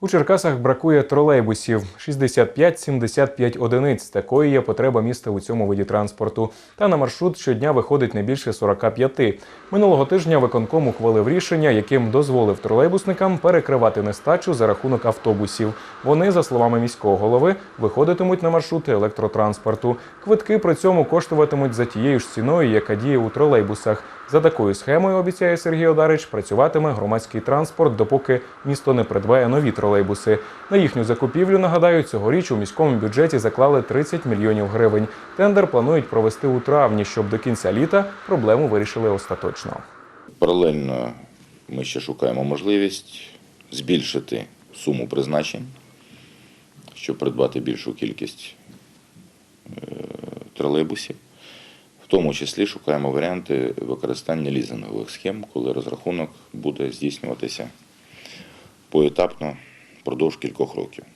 У Черкасах бракує тролейбусів 65-75 одиниць. Такою є потреба міста у цьому виді транспорту. Та на маршрут щодня виходить не більше 45. Минулого тижня виконком ухвалив рішення, яким дозволив тролейбусникам перекривати нестачу за рахунок автобусів. Вони, за словами міського голови, виходитимуть на маршрути електротранспорту. Квитки при цьому коштуватимуть за тією ж ціною, яка діє у тролейбусах. За такою схемою, обіцяє Сергій Одарич, працюватиме громадський транспорт, допоки місто не придбає нові тролейбуси. На їхню закупівлю, нагадаю, цьогоріч у міському бюджеті заклали 30 мільйонів гривень. Тендер планують провести у травні, щоб до кінця літа проблему вирішили остаточно. Паралельно ми ще шукаємо можливість збільшити суму призначень, щоб придбати більшу кількість е, тролейбусів. В тому числі шукаємо варіанти використання лізингових схем, коли розрахунок буде здійснюватися поетапно впродовж кількох років.